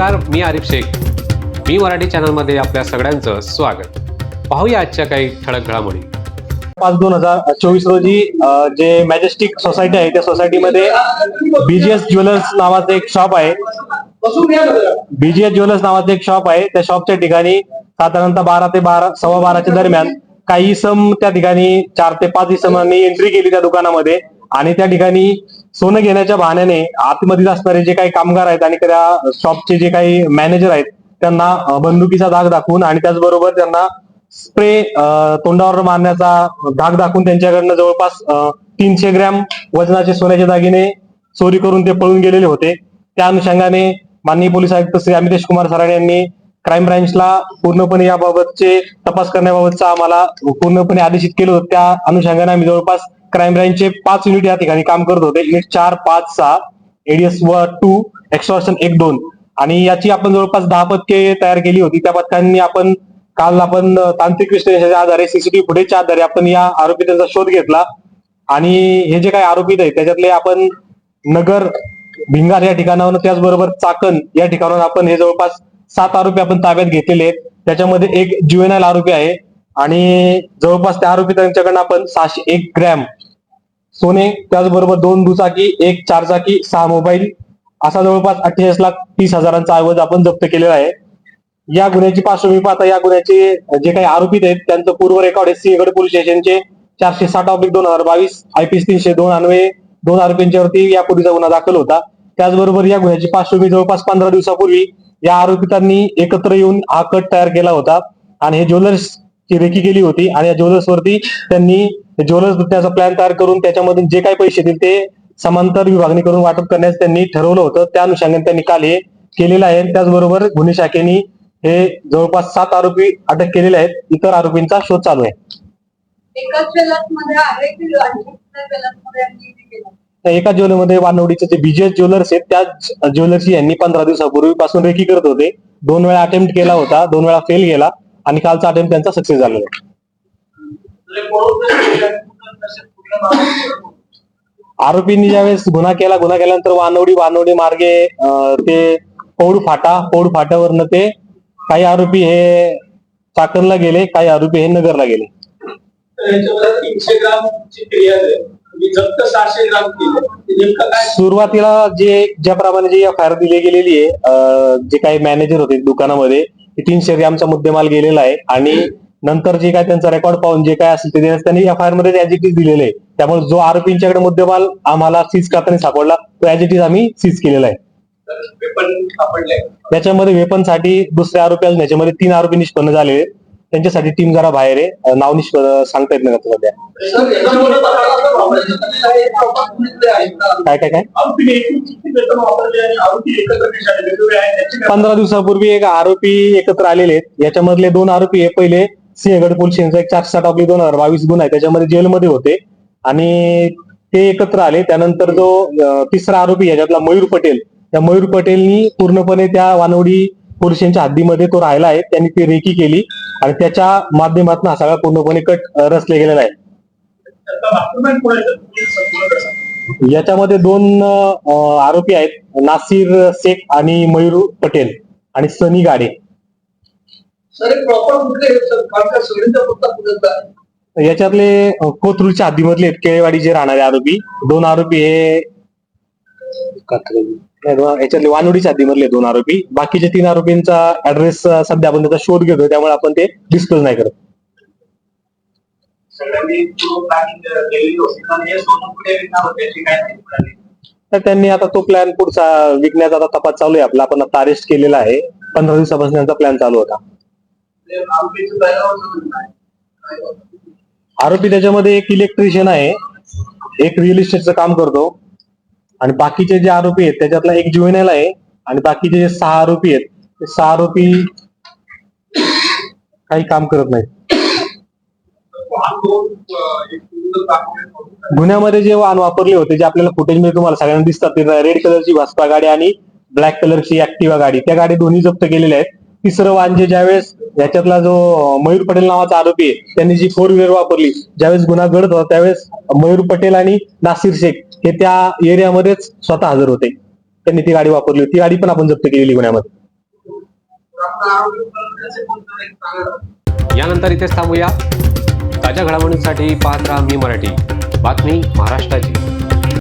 नमस्कार मी आरिफ शेख. मी मराठी चॅनलमध्ये आपल्या सगळ्यांचं स्वागत. पाहूया आजच्या काही ठळक घडामोडी. पाच दोन हजार चोवीस रोजी जे मॅजेस्टिक सोसायटी आहे त्या सोसायटीमध्ये बीजीएस ज्वेलर्स नावाचं एक शॉप आहे. बीजीएस ज्वेलर्स नावाचं एक शॉप आहे. त्या शॉपच्या ठिकाणी साधारणतः बारा ते बारा सव्वा बाराच्या दरम्यान काही इसम त्या ठिकाणी चार ते पाच इसमांनी एंट्री केली त्या दुकानामध्ये. आणि त्या ठिकाणी सोनं घेण्याच्या बहाण्याने आतमध्ये असणारे जे काही कामगार आहेत आणि त्या शॉपचे जे काही मॅनेजर आहेत त्यांना बंदुकीचा दाग दाखवून आणि त्याचबरोबर त्यांना स्प्रे तोंडावर मारण्याचा धाक दाखवून त्यांच्याकडनं जवळपास तीनशे ग्रॅम वजनाचे सोन्याचे दागिने चोरी करून ते पळून गेलेले होते. त्या अनुषंगाने माननीय पोलीस आयुक्त श्री अमितेश कुमार सराणे यांनी क्राईम ब्रांचला पूर्णपणे याबाबतचे तपास करण्याबाबतचा आम्हाला पूर्णपणे आदेशित केलं होतं. त्या अनुषंगाने आम्ही जवळपास क्राईम ब्रँचचे पाच युनिट या ठिकाणी काम करत होते. युनिट चार पाच सहा एडीएस व टू एक्सॉर्शन एक दोन. आणि याची आपण जवळपास दहा पथके तयार केली होती. त्या पथकांनी आपण काल आपण तांत्रिक विश्लेषणाच्या आधारे सीसीटीव्ही फुटेजच्या आधारे आपण या आरोपींचा शोध घेतला. आणि हे जे काही आरोपित आहेत त्याच्यातले आपण नगर भिंगार या ठिकाणावरून त्याचबरोबर चाकण या ठिकाणावर आपण हे जवळपास सात आरोपी आपण ताब्यात घेतलेले आहेत. त्याच्यामध्ये एक ज्युएनएल आरोपी आहे. आणि जवळपास त्या आरोपितांच्याकडनं आपण सहाशे एक ग्रॅम सोने त्याचबरोबर दोन दुचाकी एक चारचाकी सहा मोबाईल असा जवळपास अठ्ठेचाळीस लाख तीस हजारांचा ऐवज आपण जप्त केलेला आहे. या गुन्ह्याची पार्श्वभूमी पाहता या गुन्ह्याचे जे काही आरोपी आहेत त्यांचं पूर्व रेकॉर्ड आहे सिंहगड पोलीस स्टेशनचे. चारशे साठ ऑब्लिक दोन हजार बावीस आयपीएस तीनशे दोन अन्वये दोन आरोपींच्यावरती यापूर्वीचा गुन्हा दाखल होता. त्याचबरोबर या गुन्ह्याची पार्श्वभूमी जवळपास पंधरा दिवसापूर्वी या आरोपितांनी एकत्र येऊन हा कट तयार केला होता. आणि हे ज्वेलर्स ची रेकी केली होती आणि या ज्वेलर्स वरती त्यांनी ज्वेलर्स त्याचा प्लॅन तयार करून त्याच्यामधून जे काही पैसे येतील ते समांतर विभागणी करून वाटप करण्यास त्यांनी ठरवलं होतं. त्या अनुषंगाने त्यांनी काल हे केलेलं आहे. त्याचबरोबर गुन्हे शाखेने हे जवळपास सात आरोपी अटक केलेले आहेत. इतर आरोपींचा शोध चालू आहे? त्या एका ज्वेलरमध्ये वानवडीचे जे बीजेएस ज्वेलर्स आहेत त्याच ज्वेलर्सची यांनी पंधरा दिवसापूर्वीपासून रेकी करत होते. दोन वेळा अटेम्प्ट केला होता दोन वेळा फेल गेला. आणि कालचा अटेम्प्ट त्यांचा सक्सेस झालेला आहे. आरोपींनी ज्यावेळेस गुन्हा केला गुन्हा केल्यानंतर वानवडी वानवडी मार्गे ते पौड फाटा पौड फाट्यावरनं ते काही आरोपी हे चाकणला गेले काही आरोपी हे नगरला गेले. सुरुवातीला जे ज्याप्रमाणे जी एफ आय आर दिली गेलेली आहे जे काही मॅनेजर होते दुकानामध्ये तीनशे ग्रॅमचा मुद्देमाल गेलेला आहे. आणि नंतर जे काय त्यांचा रेकॉर्ड पाहून जे काय असेल ते देण्यास त्यांनी एफ आय आरमध्ये ऍज इट इज दिलेले आहे. त्यामुळे जो आरोपींच्याकडे मुद्देमाल आम्हाला सीज करताना सापडला तो ऍज इट इज आम्ही सीज केलेला आहे. त्याच्यामध्ये वेपनसाठी दुसरे आरोपी अजून याच्यामध्ये तीन आरोपी निष्पन्न झालेले त्यांच्यासाठी टीम जरा बाहेर आहे. नाव सांगता येत नाही आता सध्या. काय काय काय पंधरा दिवसापूर्वी एक आरोपी एकत्र आलेले आहेत. याच्यामधले दोन आरोपी हे पहिले सिंहगड पोलीस स्टेशनचा एक चारशे साठ आपली दोन हजार बावीस गुन्हा आहे. त्याच्यामध्ये जेलमध्ये होते. आणि ते एकत्र आले. त्यानंतर जो तिसरा आरोपी याच्यातला मयूर पटेल. त्या मयूर पटेलनी पूर्णपणे त्या वानवडी पोलीस स्टेशनच्या हद्दीमध्ये तो राहिला आहे त्यांनी ती रेकी केली आणि त्याच्या माध्यमातून हा सगळा पूर्णपणे कट रचले गेलेला आहे? याच्यामध्ये दोन आरोपी आहेत नासिर शेख आणि मयूर पटेल आणि सनी गाडे? याच्यातले कोथरूडच्या हद्दीमधले आहेत केळेवाडीचे राहणारे आरोपी दोन आरोपी हे याच्यातले वानवडीच्या हद्दीमधले दोन आरोपी. बाकीचे तीन आरोपींचा ऍड्रेस सध्या आपण त्याचा शोध घेतोय त्यामुळे आपण ते डिस्क्लोज नाही करत. तर त्यांनी आता तो प्लॅन पुढचा विकण्याचा आता तपास चालू आहे आपला. आपण आता अरेस्ट केलेला आहे. पंधरा दिवसापासून त्यांचा प्लॅन चालू होता. आरोपी त्याच्यामध्ये एक इलेक्ट्रिशियन आहे. एक रिअल इस्टेटचं काम करतो. आणि बाकीचे जे आरोपी आहेत त्याच्यातला एक जुवेनेल आहे आणि बाकीचे जे सहा आरोपी आहेत ते सहा आरोपी काही काम करत नाहीत. गुन्ह्यामध्ये जे वाहन वापरले होते जे आपल्याला फुटेजमध्ये तुम्हाला सगळ्यांना दिसतात ते रेड कलरची भास्पा गाडी आणि ब्लॅक कलरची ऍक्टिवा गाडी. त्या गाडी दोन्ही जप्त केलेल्या आहेत. तिसरं वांजे ज्यावेळेस याच्यातला जो मयूर पटेल नावाचा आरोपी आहे त्यांनी जी फोर व्हीलर वापरली ज्यावेळेस गुन्हा घडत होता त्यावेळेस मयूर पटेल आणि नासिर शेख हे त्या एरियामध्येच स्वतः हजर होते. त्यांनी ती गाडी वापरली ती गाडी पण आपण जप्त केलेली गुन्ह्यामध्ये यानंतर इथेच थांबूया. ताज्या घडामोडींसाठी पाहत राहा मी मराठी. बातमी महाराष्ट्राची.